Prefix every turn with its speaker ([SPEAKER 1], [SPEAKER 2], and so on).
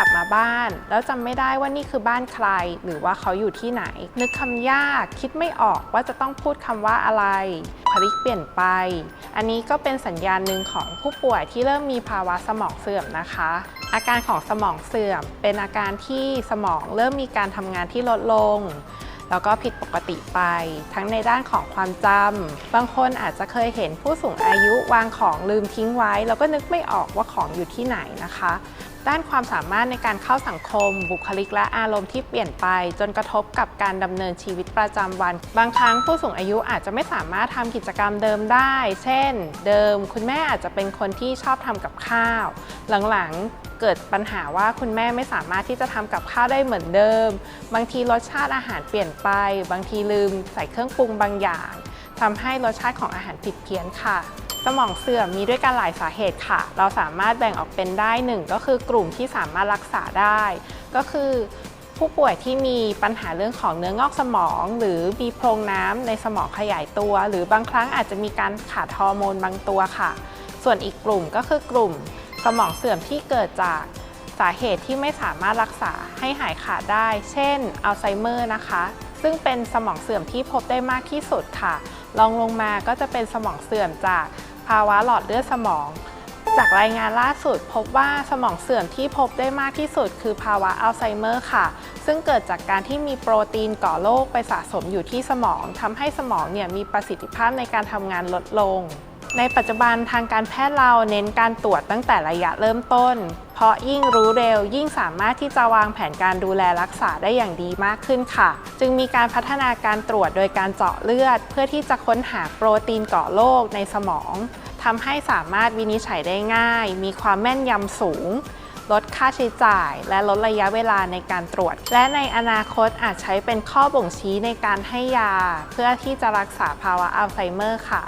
[SPEAKER 1] กลับมาบ้าน แล้วจำไม่ได้ว่านี่คือบ้านใคร หรือว่าเขาอยู่ที่ไหน นึกคำยากคิดไม่ออกว่าจะต้องพูดคำว่าอะไรพลิกเปลี่ยนไป อันนี้ก็เป็นสัญญาณหนึ่งของผู้ป่วยที่เริ่มมีภาวะสมองเสื่อมนะคะ อาการของสมองเสื่อม เป็นอาการที่สมองเริ่มมีการทำงานที่ลดลง แล้วก็ผิดปกติไป ทั้งในด้านของความจำบางคนอาจจะเคยเห็นผู้สูงอายุวางของลืมทิ้งไว้ แล้วก็นึกไม่ออกว่าของอยู่ที่ไหนนะคะ ด้านความสามารถในการเข้าสังคม บุคลิกและอารมณ์ที่เปลี่ยนไป จนกระทบกับการดำเนินชีวิตประจำวัน บางครั้งผู้สูงอายุอาจจะไม่สามารถทำกิจกรรมเดิมได้ เช่น เดิม คุณแม่อาจจะเป็นคนที่ชอบทำกับข้าว หลังๆ เกิดปัญหาว่าคุณแม่ไม่สามารถที่จะทำกับข้าวได้เหมือนเดิม บางทีรสชาติอาหารเปลี่ยนไป บางทีลืมใส่เครื่องปรุงบางอย่างทำให้รสชาติของอาหารผิดเพี้ยนค่ะสมองเสื่อมมีด้วยกันหลายสาเหตุค่ะ เราสามารถแบ่งออกเป็นได้หนึ่งก็คือกลุ่มที่สามารถรักษาได้ ก็คือผู้ป่วยที่มีปัญหาเรื่องของเนื้องอกสมอง หรือมีโพรงน้ำในสมองขยายตัว หรือบางครั้งอาจจะมีการขาดฮอร์โมนบางตัวค่ะ ส่วนอีกกลุ่มก็คือกลุ่ม สมองเสื่อมที่เกิดจากสาเหตุที่ไม่สามารถรักษาให้หายขาดได้ เช่น อัลไซเมอร์นะคะ ซึ่งเป็นสมองเสื่อมที่พบได้มากที่สุดค่ะรองลงมาก็จะเป็นสมองเสื่อมจากภาวะหลอดเลือดสมอง จากรายงานล่าสุดพบว่าสมองเสื่อมที่พบได้มากที่สุด คือภาวะอัลไซเมอร์ค่ะ ซึ่งเกิดจากการที่มีโปรตีนก่อโรคไปสะสมอยู่ที่สมองทำให้สมองเนี่ยมีประสิทธิภาพในการทำงานลดลง ในปัจจุบันทางการแพทย์เราเน้นการตรวจตั้งแต่ระยะเริ่มต้น เพราะยิ่งรู้เร็วยิ่งสามารถที่จะวางแผนการดูแลรักษาได้อย่างดีมากขึ้นค่ะ จึงมีการพัฒนาการตรวจโดยการเจาะเลือด เพื่อที่จะค้นหาโปรตีนก่อโรคในสมองทำให้สามารถวินิจฉัยได้ง่าย มีความแม่นยำสูงลดค่าใช้จ่าย และลดระยะเวลาในการตรวจ และในอนาคตอาจใช้เป็นข้อบ่งชี้ในการให้ยา เพื่อที่จะรักษาภาวะอัลไซเมอร์ค่ะ